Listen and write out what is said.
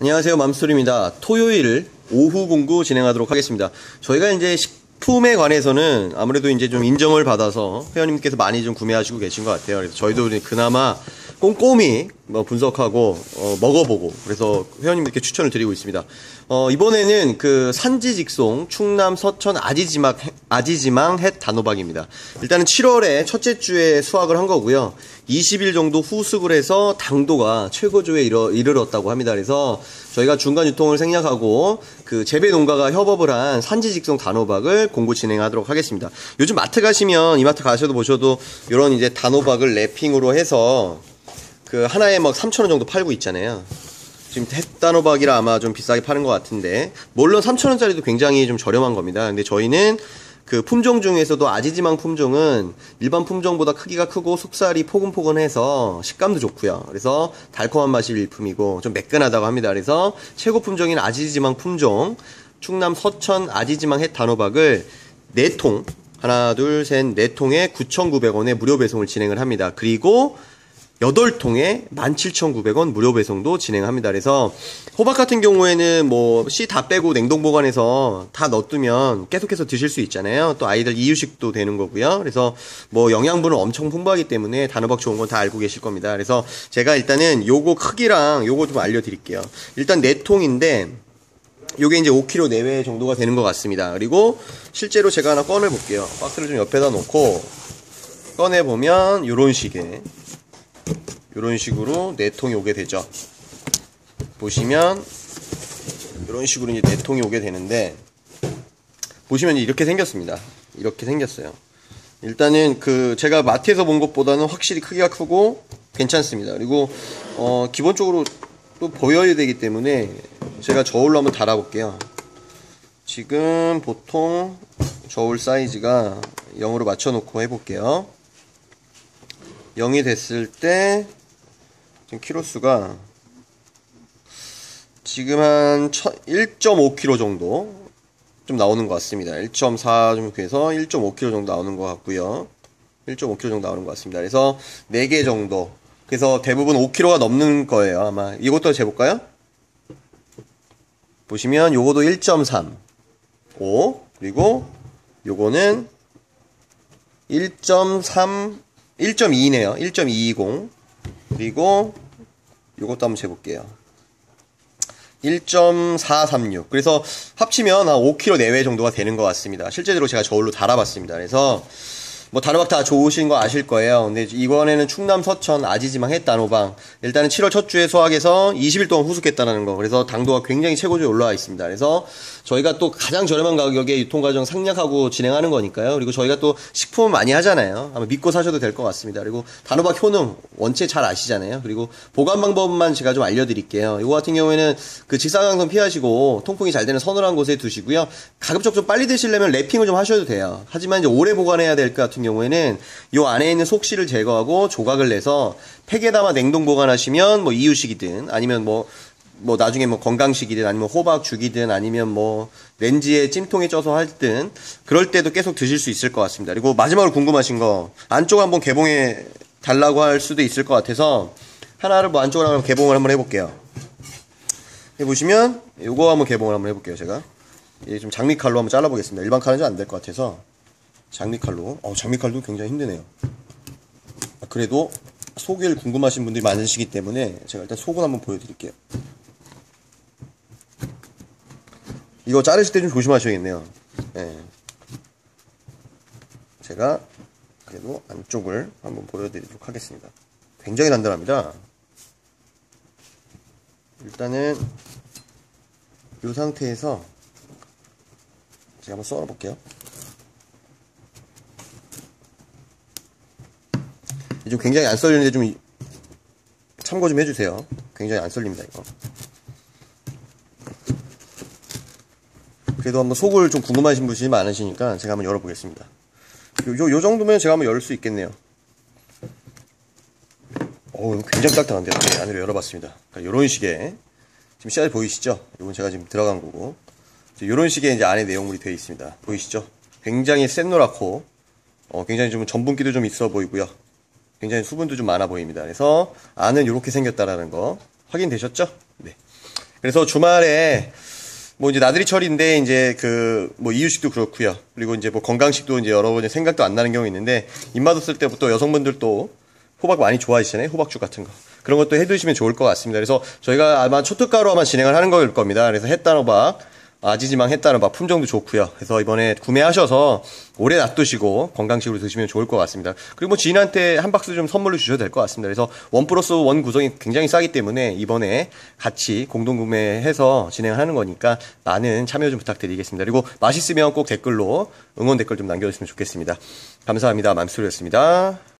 안녕하세요. 맘스토리입니다. 토요일 오후 공구 진행하도록 하겠습니다. 저희가 이제 식품에 관해서는 아무래도 이제 좀 인정을 받아서 회원님께서 많이 좀 구매하시고 계신 것 같아요. 그래서 저희도 그나마 꼼꼼히 뭐 분석하고 어, 먹어보고 그래서 회원님들께 추천을 드리고 있습니다. 어, 이번에는 그 산지 직송 충남 서천 아지지막 아지지망 햇 단호박입니다. 일단은 7월에 첫째 주에 수확을 한 거고요. 20일 정도 후숙을 해서 당도가 최고조에 이르, 이르렀다고 합니다. 그래서 저희가 중간 유통을 생략하고 그 재배 농가가 협업을 한 산지 직송 단호박을 공구 진행하도록 하겠습니다. 요즘 마트 가시면 이마트 가셔도 보셔도 이런 이제 단호박을 랩핑으로 해서 그 하나에 막 3,000원 정도 팔고 있잖아요. 지금 햇단호박이라 아마 좀 비싸게 파는 것 같은데 물론 3,000원짜리도 굉장히 좀 저렴한 겁니다. 근데 저희는 그 품종 중에서도 아지지망 품종은 일반 품종보다 크기가 크고 속살이 포근포근해서 식감도 좋고요. 그래서 달콤한 맛이 일품이고 좀 매끈하다고 합니다. 그래서 최고 품종인 아지지망 품종 충남 서천 아지지망 햇 단호박을 4통 하나 둘셋 4통에 9,900원에 무료 배송을 진행을 합니다. 그리고 8통에 17,900원 무료 배송도 진행합니다. 그래서 호박 같은 경우에는 뭐 씨 다 빼고 냉동 보관해서 다 넣어두면 계속해서 드실 수 있잖아요. 또 아이들 이유식도 되는 거고요. 그래서 뭐 영양분은 엄청 풍부하기 때문에 단호박 좋은 건 다 알고 계실 겁니다. 그래서 제가 일단은 요거 크기랑 요거 좀 알려드릴게요. 일단 4통인데 요게 이제 5kg 내외 정도가 되는 것 같습니다. 그리고 실제로 제가 하나 꺼내 볼게요. 박스를 좀 옆에다 놓고 꺼내 보면 요런 식의 이런 식으로 네 통이 오게 되죠. 보시면 이런 식으로 이제 네 통이 오게 되는데 보시면 이렇게 생겼습니다. 이렇게 생겼어요. 일단은 그 제가 마트에서 본 것보다는 확실히 크기가 크고 괜찮습니다. 그리고 어 기본적으로 또 보여야 되기 때문에 제가 저울로 한번 달아볼게요. 지금 보통 저울 사이즈가 0으로 맞춰놓고 해볼게요. 0이 됐을 때 지금 키로수가 지금 한 1.5kg 정도 좀 나오는 것 같습니다. 1.4 정도 해서 1.5kg 정도 나오는 것 같고요. 1.5kg 정도 나오는 것 같습니다. 그래서 4개 정도. 그래서 대부분 5kg가 넘는 거예요. 아마 이것도 재볼까요? 보시면 요거도 1.3 5 그리고 요거는 1.3 1.2네요. 1.220 그리고 이것도 한번 재볼게요. 1.436 그래서 합치면 한 5kg 내외 정도가 되는 것 같습니다. 실제로 제가 저울로 달아봤습니다. 그래서 뭐 단호박 다 좋으신 거 아실 거예요. 근데 이번에는 충남 서천 아지지망 햇단호박 일단은 7월 첫 주에 수확해서 20일 동안 후숙했다는 거. 그래서 당도가 굉장히 최고조에 올라와 있습니다. 그래서 저희가 또 가장 저렴한 가격에 유통 과정 상략하고 진행하는 거니까요. 그리고 저희가 또 식품을 많이 하잖아요. 아마 믿고 사셔도 될 것 같습니다. 그리고 단호박 효능 원체 잘 아시잖아요. 그리고 보관 방법만 제가 좀 알려드릴게요. 이거 같은 경우에는 그 직사광선 피하시고 통풍이 잘 되는 서늘한 곳에 두시고요. 가급적 좀 빨리 드시려면 랩핑을 좀 하셔도 돼요. 하지만 이제 오래 보관해야 될 것 같은 같은 경우에는 이 안에 있는 속실을 제거하고 조각을 내서 팩에 담아 냉동 보관하시면 뭐 이유식이든 아니면 뭐뭐 뭐 나중에 뭐 건강식이든 아니면 호박 죽이든 아니면 뭐 렌즈에 찜통에 쪄서 할든 그럴 때도 계속 드실 수 있을 것 같습니다. 그리고 마지막으로 궁금하신 거 안쪽 한번 개봉해 달라고 할 수도 있을 것 같아서 하나를 뭐 안쪽으로 한번 개봉을 한번 해볼게요. 해보시면 이거 한번 개봉을 한번 해볼게요. 제가 좀 장미 칼로 한번 잘라보겠습니다. 일반 칼은 좀안될 것 같아서 장미칼로. 어, 장미칼도 굉장히 힘드네요. 아, 그래도 속일 궁금하신 분들이 많으시기 때문에 제가 일단 속은 한번 보여드릴게요. 이거 자르실 때 좀 조심하셔야겠네요. 네. 제가 그래도 안쪽을 한번 보여드리도록 하겠습니다. 굉장히 단단합니다. 일단은 이 상태에서 제가 한번 썰어볼게요 좀 굉장히 안 썰리는데 좀 참고 좀 해주세요. 굉장히 안 썰립니다, 이거. 그래도 한번 속을 좀 궁금하신 분이 많으시니까 제가 한번 열어보겠습니다. 요, 요 정도면 제가 한번 열 수 있겠네요. 어우, 굉장히 딱딱한데요. 네, 안으로 열어봤습니다. 그러니까 이런 식의, 지금 씨알 보이시죠? 이건 제가 지금 들어간 거고. 이런 식의 이제 안에 내용물이 되어 있습니다. 보이시죠? 굉장히 센 노랗고, 어, 굉장히 좀 전분기도 좀 있어 보이고요. 굉장히 수분도 좀 많아 보입니다. 그래서 안은 이렇게 생겼다라는 거 확인되셨죠? 네. 그래서 주말에 뭐 이제 나들이철인데 이제 그 뭐 이유식도 그렇고요. 그리고 이제 뭐 건강식도 이제 여러 번 생각도 안 나는 경우 있는데 입맛 없을 때부터 여성분들도 호박 많이 좋아하시잖아요. 호박죽 같은 거. 그런 것도 해 드시면 좋을 것 같습니다. 그래서 저희가 아마 초특가로만 진행을 하는 거일 겁니다. 그래서 햇단 호박, 아지지망 햇단 호박 품종도 좋고요. 그래서 이번에 구매하셔서 오래 놔두시고 건강식으로 드시면 좋을 것 같습니다. 그리고 뭐 지인한테 한 박스 좀 선물로 주셔도 될 것 같습니다. 그래서 원 플러스 원 구성이 굉장히 싸기 때문에 이번에 같이 공동 구매해서 진행하는 거니까 많은 참여 좀 부탁드리겠습니다. 그리고 맛있으면 꼭 댓글로 응원 댓글 좀 남겨주시면 좋겠습니다. 감사합니다. 맘스토리였습니다.